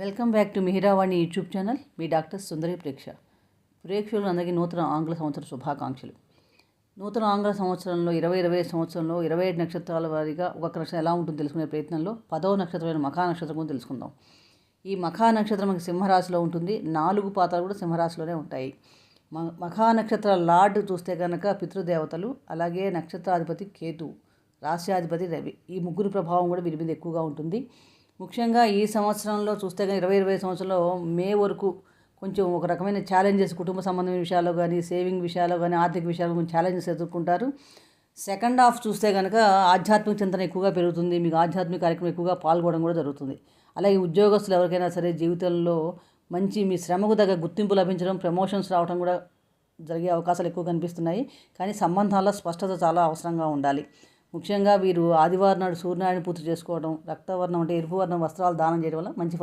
Welcome back to Mihiravani YouTube channel. Me doctor Sundari ప్రేక్ష. ప్రేక్షకులు అందరికీ నూతన ఆంగ్ల సంవత్సర శుభాకాంక్షలు. నూతన ఆంగ్ల సంవత్సరంలో ఇరవై ఇరవై సంవత్సరంలో ఇరవై ఏడు నక్షత్రాల వారీగా ఒక్కొక్క నక్షత్రం ఎలా ఉంటుందో తెలుసుకునే ప్రయత్నంలో పదవ నక్షత్రమైన మఖా నక్షత్రం గురించి తెలుసుకుందాం. ఈ మఖా నక్షత్రం మనకి సింహరాశిలో ఉంటుంది. నాలుగు పాత్రలు కూడా సింహరాశిలోనే ఉంటాయి. మ మఖా నక్షత్ర లార్డ్ చూస్తే కనుక పితృదేవతలు అలాగే నక్షత్రాధిపతి కేతు రాశ్యాధిపతి రవి. ఈ ముగ్గురు ప్రభావం కూడా వీరి మీద ఎక్కువగా ఉంటుంది. ముఖ్యంగా ఈ సంవత్సరంలో చూస్తే కానీ ఇరవై ఇరవై సంవత్సరంలో మే వరకు కొంచెం ఒక రకమైన ఛాలెంజెస్ కుటుంబ సంబంధమైన విషయాల్లో కానీ సేవింగ్ విషయాల్లో కానీ ఆర్థిక విషయాల్లో కొంచెం ఛాలెంజెస్ ఎదుర్కొంటారు. సెకండ్ హాఫ్ చూస్తే కనుక ఆధ్యాత్మిక చింతన ఎక్కువగా పెరుగుతుంది. మీకు ఆధ్యాత్మిక కార్యక్రమం ఎక్కువగా పాల్గొనడం కూడా జరుగుతుంది. అలాగే ఉద్యోగస్తులు ఎవరికైనా సరే జీవితంలో మంచి మీ శ్రమకు తగ్గ గుర్తింపు లభించడం ప్రమోషన్స్ రావడం కూడా జరిగే అవకాశాలు ఎక్కువ కనిపిస్తున్నాయి. కానీ సంబంధాల్లో స్పష్టత చాలా అవసరంగా ఉండాలి. ముఖ్యంగా వీరు ఆదివారం నాడు సూర్యనారాయణ పూర్తి చేసుకోవడం రక్తవర్ణం అంటే ఎరుపు వర్ణం వస్త్రాలు దానం చేయడం వల్ల మంచి